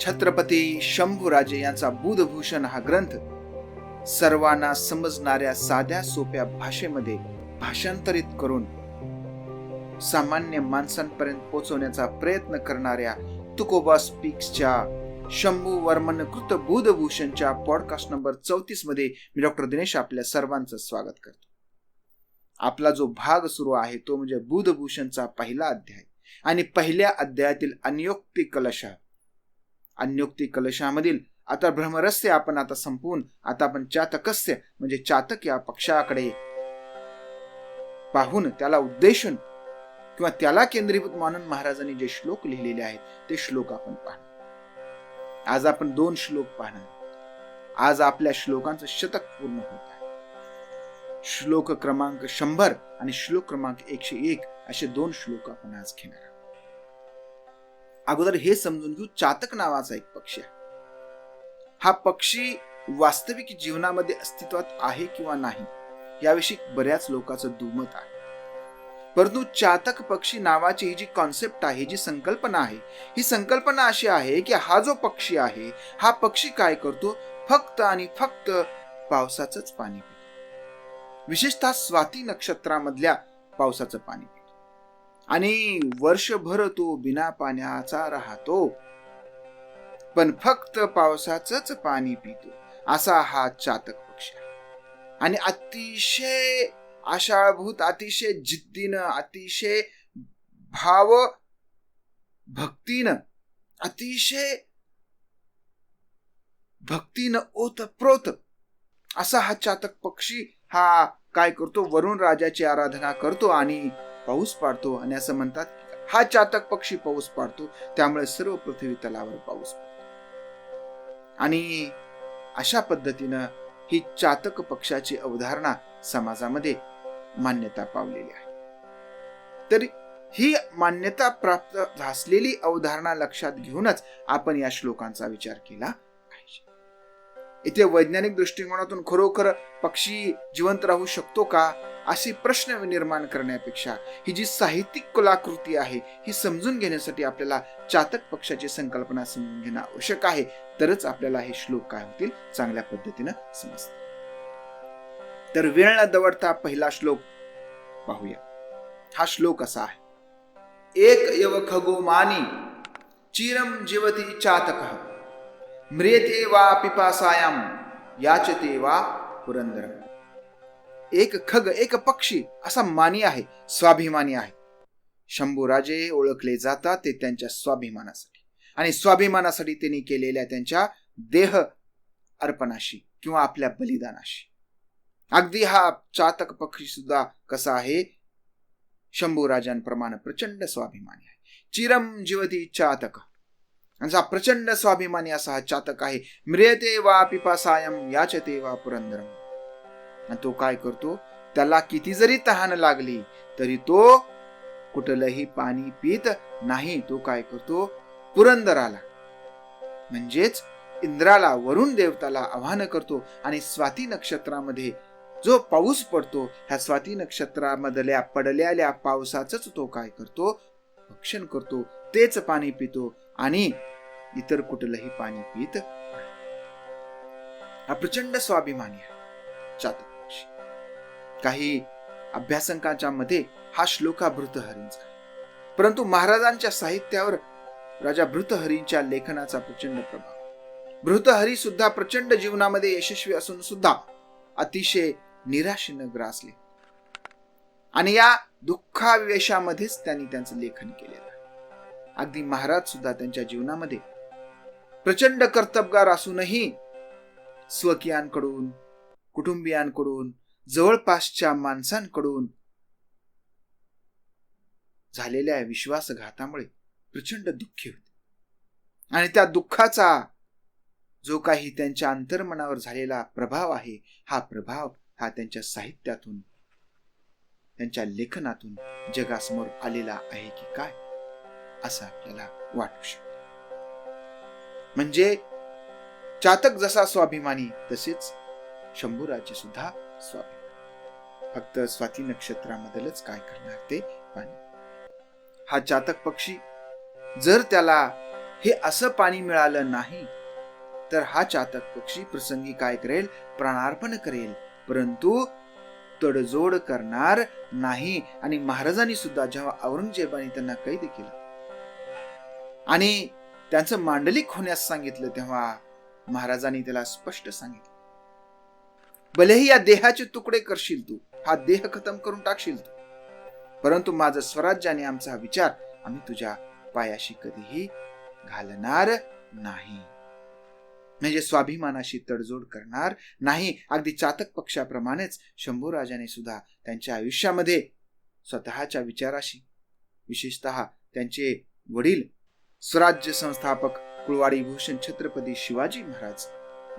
छत्रपती शंभूराजे यांचा बुधभूषण हा ग्रंथ सर्वांना समजणाऱ्या साध्या सोप्या भाषेमध्ये भाषांतरित करून सामान्य माणसांपर्यंत पोहोचवण्याचा प्रयत्न करणाऱ्या तुकोबा स्पीक्सच्या शंभू वर्मन कृत बुधभूषणच्या पॉडकास्ट नंबर चौतीसमध्ये मी डॉक्टर दिनेश आपल्या सर्वांचं स्वागत करतो. आपला जो भाग सुरू आहे तो म्हणजे बुधभूषणचा पहिला अध्याय. आणि पहिल्या अध्यायातील अनियोक्ती कलशा अन्योक्ती कलशामधील. आता भ्रमरस्य आपण आता संपवून आता आपण चातकस्य म्हणजे चातक या पक्षाकडे पाहून त्याला उद्देशून किंवा त्याला केंद्रीभूत मानून महाराजांनी जे श्लोक लिहिलेले आहेत ते श्लोक आपण पाहणार. आज आपण दोन श्लोक पाहणार. आज आपल्या श्लोकांचं शतक पूर्ण होत आहे. श्लोक क्रमांक शंभर आणि श्लोक क्रमांक एकशे एक असे दोन श्लोक आपण आज घेणार आहोत. अगोदर हे समजून घेऊ चातक नावाचा एक पक्षी आहे. हा पक्षी वास्तविक जीवनामध्ये अस्तित्वात आहे किंवा नाही याविषयी बऱ्याच लोकांचं दुमत आहे. परंतु चातक पक्षी नावाची ही जी कॉन्सेप्ट आहे जी संकल्पना आहे ही संकल्पना अशी आहे की हा जो पक्षी आहे हा पक्षी काय करतो? फक्त आणि फक्त पावसाचंच पाणी पितो. विशेषतः स्वाती नक्षत्रामधल्या पावसाचं पाणी पितो. आणि वर्षभर तो बिना पाण्याचा राहतो. पण फक्त पावसाचंच पाणी पितो असा हा चातक पक्षी आणि अतिशय आशाळभूत अतिशय जिद्दीनं अतिशय भाव भक्तीनं अतिशय भक्तीनं ओतप्रोत असा हा चातक पक्षी हा काय करतो? वरुण राजाची आराधना करतो आणि पाऊस पाडतो आणि असं म्हणतात हा चातक पक्षी पाऊस पाडतो त्यामुळे सर्व पृथ्वी तलावर पाऊस पडतो. आणि अशा पद्धतीनं ही चातक पक्षाची अवधारणा समाजामध्ये मान्यता पावलेली आहे. तर ही मान्यता प्राप्त असलेली अवधारणा लक्षात घेऊनच आपण या श्लोकांचा विचार केला. इथे वैज्ञानिक दृष्टिकोनातून खरोखर पक्षी जिवंत राहू शकतो का असे प्रश्न निर्माण करण्यापेक्षा ही जी साहित्यिक कलाकृती आहे ही समजून घेण्यासाठी आपल्याला चातक पक्षाची संकल्पना समजून घेणं आवश्यक आहे. तरच आपल्याला हे श्लोक काय होतील? चांगल्या पद्धतीनं समजतील. तर वेळ न दवडता पहिला श्लोक पाहूया. हा श्लोक असा आहे. एक यव खगो मानी चिरम जीवती चातक। म्रियते वा पिपासायाम याचते वा पुरंदर. एक खग एक पक्षी असा मानी आहे स्वाभिमानी आहे. शंभूराजे ओळखले जातात ते त्यांच्या स्वाभिमानासाठी आणि स्वाभिमानासाठी त्यांनी केलेल्या त्यांच्या देह अर्पणाशी किंवा आपल्या बलिदानाशी. अगदी हा चातक पक्षी सुद्धा कसा आहे? शंभूराजांप्रमाणे प्रचंड स्वाभिमानी आहे. चिरम जीवती चातक. असा प्रचंड स्वाभिमानी असा हा चातक आहे. म्रियते वा पिपासायम याचते वा पुरंदरम आणि तो काय करतो? त्याला किती जरी तहान लागली तरी तो कुठलंही पाणी पित नाही. तो काय करतो? पुरंदराला. म्हणजेच इंद्राला वरुण देवताला आव्हान करतो. आणि स्वाती नक्षत्रामध्ये जो पाऊस पडतो ह्या स्वाती नक्षत्रामधल्या पडलेल्या पावसाच तो काय करतो? भक्षण करतो. तेच पाणी पितो. आणि इतर कुठलंही पाणी पित हा प्रचंड स्वाभिमानी आहे. चातक पक्षी काही अभ्यासकांच्या मध्ये हा श्लोका भृतहरींचा परंतु महाराजांच्या साहित्यावर राजा भृतहरींच्या लेखनाचा प्रचंड प्रभाव भृतहरी सुद्धा प्रचंड जीवनामध्ये यशस्वी असून सुद्धा अतिशय निराशेनं ग्रासले. आणि या दुःखावेशामध्येच त्यांनी त्यांचं लेखन केलेलं अगदी महाराज सुद्धा त्यांच्या जीवनामध्ये प्रचंड कर्तबगार असूनही स्वकीयांकडून कुटुंबियांकडून जवळपासच्या माणसांकडून झालेल्या विश्वासघातामुळे प्रचंड दुःखी होते. आणि त्या दुःखाचा जो काही त्यांच्या अंतर्मनावर झालेला प्रभाव आहे हा प्रभाव हा त्यांच्या साहित्यातून त्यांच्या लेखनातून जगासमोर आलेला आहे की काय असं आपल्याला वाटू शकतो. म्हणजे चातक जसा स्वाभिमानी तसेच शंभूराचे सुद्धा स्वाभिमानी. फक्त स्वाती नक्षत्रामधलच काय करणार ते पाणी. हा चातक पक्षी जर त्याला हे असं पाणी मिळालं नाही तर हा चातक पक्षी प्रसंगी काय करेल? प्राणार्पण करेल. परंतु तडजोड करणार नाही. आणि महाराजांनी सुद्धा जेव्हा औरंगजेबाने त्यांना कैद केला आणि त्यांचं मांडलिक होण्यास सांगितलं तेव्हा महाराजांनी त्याला स्पष्ट सांगितलं. भलेही या देहाचे तुकडे करशील तू हा देह खतम करून टाकशील तू परंतु माझं स्वराज्य आणि आमचा विचार आम्ही तुझ्या पायाशी कधीही घालणार नाही. म्हणजे स्वाभिमानाशी तडजोड करणार नाही. अगदी चातक पक्षाप्रमाणेच शंभूराजाने सुद्धा त्यांच्या आयुष्यामध्ये स्वतःच्या विचाराशी विशेषतः त्यांचे वडील स्वराज्य संस्थापक कुळवाडी भूषण छत्रपती शिवाजी महाराज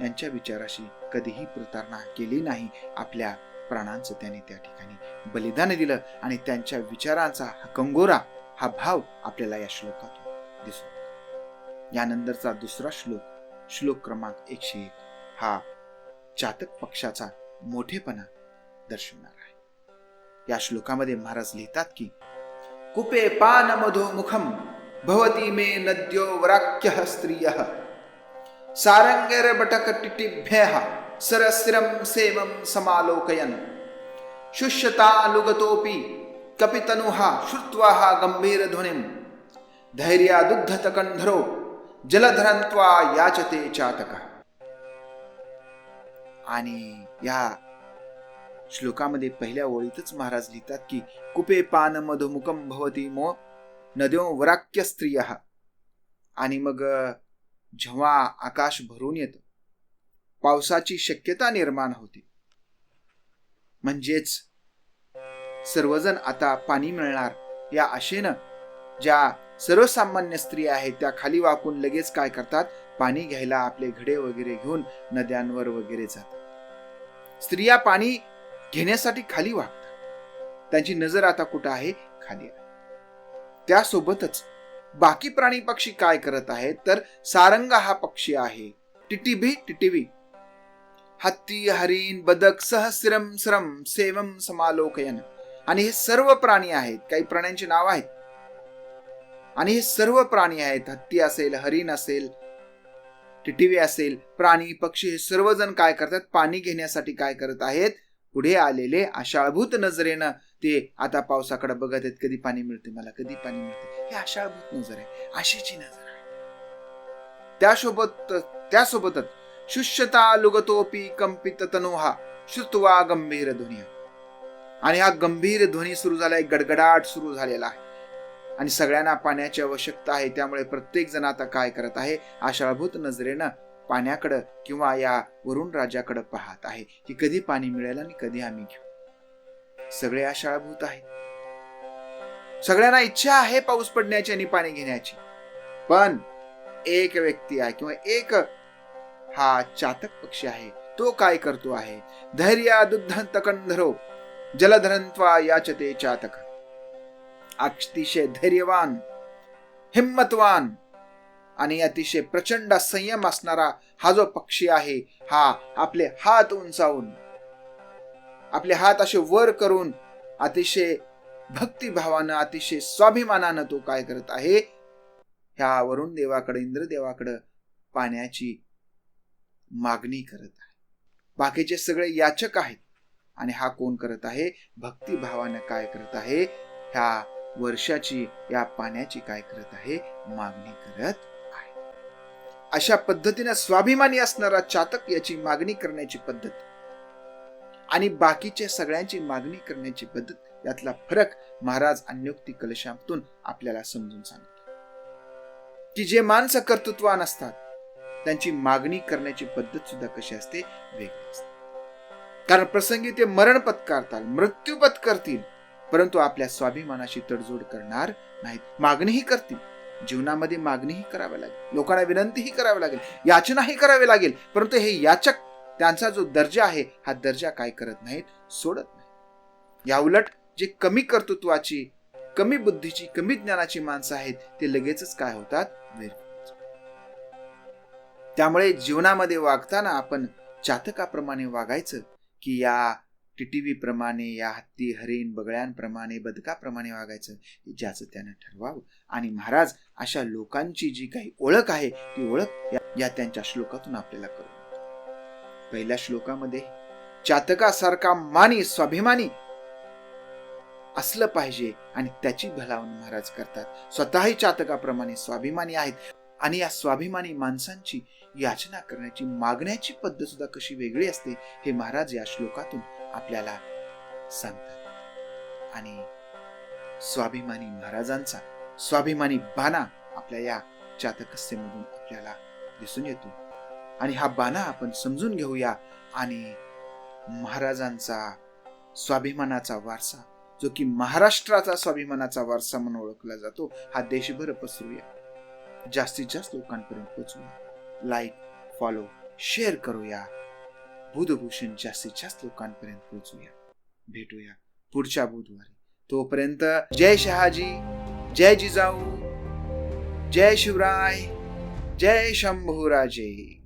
यांच्या विचाराशी कधीही प्रतारणा केली नाही. आपल्या प्राणांचं त्यांनी त्या ठिकाणी बलिदान दिलं आणि त्यांच्या विचारांचा हा कंगोरा हा भाव आपल्याला या श्लोकातून दिसतो. यानंतरचा दुसरा श्लोक श्लोक क्रमांक एकशे एक हा चातक पक्षाचा मोठेपणा दर्शवणार आहे. या श्लोकामध्ये महाराज लिहितात की कुपे पान मधो मुखम भवती मे नद्यो वराख्यः स्त्रिय। सारंगेर सरस्रं सेवं समालोकयन्। सेवम कपितनुः श्रुत्वा गम्भीरध्वनिं धैर्यादुद्धतकण्ठरो जलधरन्त्वा याचते चातकः। आणि या श्लोकामध्ये पहिल्या ओळीतच महाराज लिहितात की कुपे पान मधुमुखम भवती मो नद्यो वराक्य स्त्रिय आणि मग जेव्हा आकाश भरून येतं पावसाची शक्यता निर्माण होते. म्हणजेच सर्वजण आता पाणी मिळणार या आशेनं ज्या सर्वसामान्य स्त्रिया आहेत त्या खाली वाकून लगेच काय करतात? पाणी घ्यायला आपले घडे वगैरे घेऊन नद्यांवर वगैरे जातात. स्त्रिया पाणी घेण्यासाठी खाली वागतात. त्यांची नजर आता कुठं आहे? खाली आहे. त्यासोबतच बाकी प्राणी पक्षी काय करत आहेत तर सारंग हा पक्षी आहे. टिटिबी टिटिबी हत्ती हरिण बदक सहस्रम श्रम सेवम समालोकयन. आणि हे सर्व प्राणी आहेत काही प्राण्यांची नाव आहेत. आणि हे सर्व प्राणी आहेत हत्ती असेल हरिण असेल टिटिवी असेल प्राणी पक्षी हे सर्वजण काय करतात? पाणी घेण्यासाठी काय करत आहेत? पुढे आलेले आशाळभूत नजरेनं ते आता पावसाकडे बघत आहेत कधी पाणी मिळते मला कधी पाणी मिळते हे आशाळभूत नजर आहे आशेची नजर आहे. त्यासोबत त्यासोबतच शुष्यता लुगतोपी कंपित तनोहा श्रुत्वा गंभीर ध्वनी. आणि हा गंभीर ध्वनी सुरू झालाय गडगडाट सुरू झालेला आहे. आणि सगळ्यांना पाण्याची आवश्यकता आहे त्यामुळे प्रत्येक जण आता काय करत आहे आशाळभूत नजरेनं पाण्याकडं किंवा या वरुण राजाकडं पाहत आहे की कधी पाणी मिळेल आणि कधी आम्ही घेऊ. सगळे आशाळभूत आहे सगळ्यांना इच्छा आहे पाऊस पडण्याची आणि पाणी घेण्याची. पण एक व्यक्ती आहे किंवा एक हा चातक पक्षी आहे. तो काय करतो आहे? धैर्य दुद्धंत कंधरो जलधरंत्वा याचते चातक. अतिशय धैर्यवान हिम्मतवान आणि अतिशय प्रचंड संयम असणारा हा जो पक्षी आहे हा आपले हात उंचावून आपले हात असे वर करून अतिशय भक्तिभावानं अतिशय स्वाभिमानानं तो काय करत आहे? ह्या देवाकडे इंद्रदेवाकडं पाण्याची मागणी करत आहे. बाकीचे सगळे याचक आहेत. आणि हा कोण करत आहे? भक्तिभावानं काय करत आहे? ह्या वर्षाची या पाण्याची काय करत आहे? मागणी करत आहे. अशा पद्धतीनं स्वाभिमानी असणारा चातक याची मागणी करण्याची पद्धत आणि बाकीच्या सगळ्यांची मागणी करण्याची पद्धत यातला फरक महाराज अन्योक्ती कलशातून आपल्याला समजून सांगतात. की जे माणसं कर्तृत्वान असतात त्यांची मागणी करण्याची पद्धत सुद्धा कशी असते? वेगळी असते. कारण प्रसंगी ते मरण पत्कारतात मृत्यू पत्करतील परंतु आपल्या स्वाभिमानाशी तडजोड करणार नाहीत. मागणीही करतील. जीवनामध्ये मागणीही करावी लागेल. लोकांना विनंतीही करावी लागेल. याचनाही करावी लागेल. परंतु हे याचक त्यांचा जो दर्जा आहे हा दर्जा काय करत नाहीत? सोडत नाही या उलट जे कमी कर्तृत्वाची कमी बुद्धीची कमी ज्ञानाची माणसं आहेत ते लगेचच काय होतात? त्यामुळे जीवनामध्ये वागताना आपण चातकाप्रमाणे वागायचं की या टीटीव्ही प्रमाणे या हत्ती हरिण बगळ्यांप्रमाणे बदकाप्रमाणे वागायचं ज्याचं त्यानं ठरवावं. आणि महाराज अशा लोकांची जी काही ओळख आहे ती ओळख या- या त्यांच्या श्लोकातून आपल्याला करू पहिल्या श्लोकामध्ये चातकासारखा मानी स्वाभिमानी असलं पाहिजे आणि त्याची भलावण महाराज करतात. स्वतःही चातकाप्रमाणे स्वाभिमानी आहेत आणि या स्वाभिमानी माणसांची याचना करण्याची मागण्याची पद्धत सुद्धा कशी वेगळी असते हे महाराज या श्लोकातून आपल्याला सांगतात. आणि स्वाभिमानी महाराजांचा स्वाभिमानी बाणा आपल्या या चातकस्यमधून आपल्याला दिसून येतो. आणि हा बाणा आपण समजून घेऊया आणि महाराजांचा स्वाभिमानाचा वारसा जो की महाराष्ट्राचा स्वाभिमानाचा वारसा म्हणून ओळखला जातो हा देशभर पसरूया. जास्तीत जास्त लोकांपर्यंत पोहोचूया. लाईक फॉलो शेअर करूया. बुधभूषण जास्तीत जास्त लोकांपर्यंत पोहोचूया. भेटूया पुढच्या बुधवारी. तोपर्यंत जय शहाजी जय जिजाऊ जय शिवराय जय शंभूराजे.